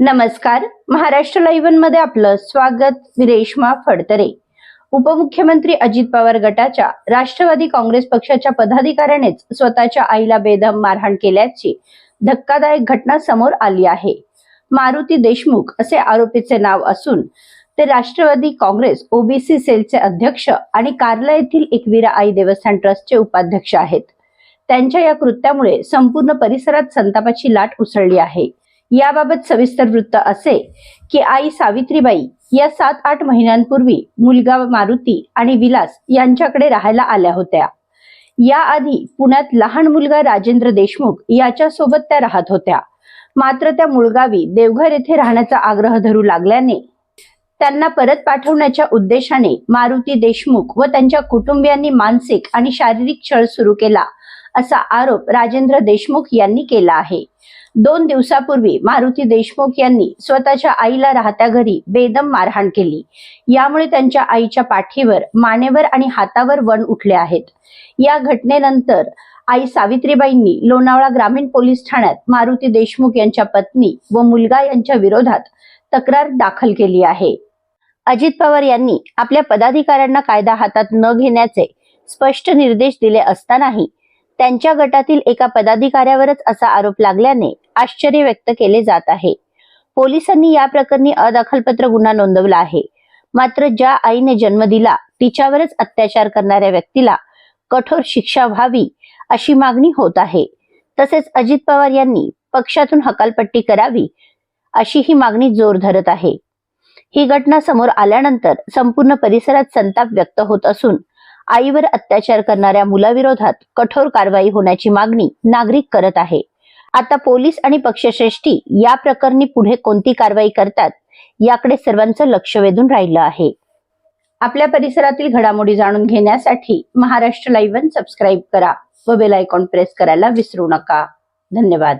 नमस्कार. महाराष्ट्र लाईव्हमध्ये आपलं स्वागत मी रेश्मा फडतरे. उपमुख्यमंत्री अजित पवार गटाच्या राष्ट्रवादी काँग्रेस पक्षाच्या पदाधिकाऱ्यानेच स्वतःच्या आईला बेदम मारहाण केल्याची धक्कादायक घटना समोर आली आहे. मारुती देशमुख असे आरोपीचे नाव असून ते राष्ट्रवादी काँग्रेस ओबीसी सेलचे अध्यक्ष आणि कार्ला येथील एकवीरा आई देवस्थान ट्रस्टचे उपाध्यक्ष आहेत. त्यांच्या या कृत्यामुळे संपूर्ण परिसरात संतापाची लाट उसळली आहे. याबाबत सविस्तर वृत्त असे की आई सावित्रीबाई या सात आठ महिन्यांपूर्वी मुलगा मारुती आणि विलास यांच्याकडे राहायला आल्या होत्या. याआधी पुण्यात लहान मुलगा राजेंद्र देशमुख याच्या सोबत त्या राहत होत्या. मात्र त्या मुळगावी देवघर येथे राहण्याचा आग्रह धरू लागल्याने त्यांना परत पाठवण्याच्या उद्देशाने मारुती देशमुख व त्यांच्या कुटुंबियांनी मानसिक आणि शारीरिक छळ सुरू केला असा आरोप राजेंद्र देशमुख यांनी केला आहे. दोन दिवसापूर्वी मारुती देशमुख यांनी स्वतःच्या आईला राहत्या घरी बेदम मारहाण केली. यामुळे त्यांच्या आईच्या पाठीवर मानेवर आणि हातावर वण उठले आहेत. या घटनेनंतर आई सावित्रीबाईंनी लोणावळा ग्रामीण पोलीस ठाण्यात मारुती देशमुख यांच्या पत्नी व मुलगा यांच्या विरोधात तक्रार दाखल केली आहे. अजित पवार यांनी आपल्या पदाधिकाऱ्यांना कायदा हातात न घेण्याचे स्पष्ट निर्देश दिले असतानाही त्यांच्या गटातील एका पदाधिकाऱ्यावरच असा आरोप लागल्याने आश्चर्य व्यक्त केले जात आहे. पोलिसांनी या प्रकरणी अदखलपत्र गुन्हा नोंदवला आहे. मात्र ज्या आईने जन्म दिला तिच्यावरच अत्याचार करणाऱ्या व्यक्तीला कठोर शिक्षा व्हावी अशी मागणी होत आहे. तसेच अजित पवार यांनी पक्षातून हकालपट्टी करावी अशी ही मागणी जोर धरत आहे. ही घटना समोर आल्यानंतर संपूर्ण परिसरात संताप व्यक्त होत असून आईवर अत्याचार करणाऱ्या मुलाविरोधात कठोर कारवाई होण्याची मागणी नागरिक करत आहे. आता पोलीस आणि पक्षश्रेष्ठी या प्रकरणी पुढे कोणती कारवाई करतात याकडे सर्वांचं लक्ष वेधून राहिलं आहे. आपल्या परिसरातील घडामोडी जाणून घेण्यासाठी महाराष्ट्र लाईव्ह सबस्क्राईब करा व बेल आयकॉन प्रेस करायला विसरू नका. धन्यवाद.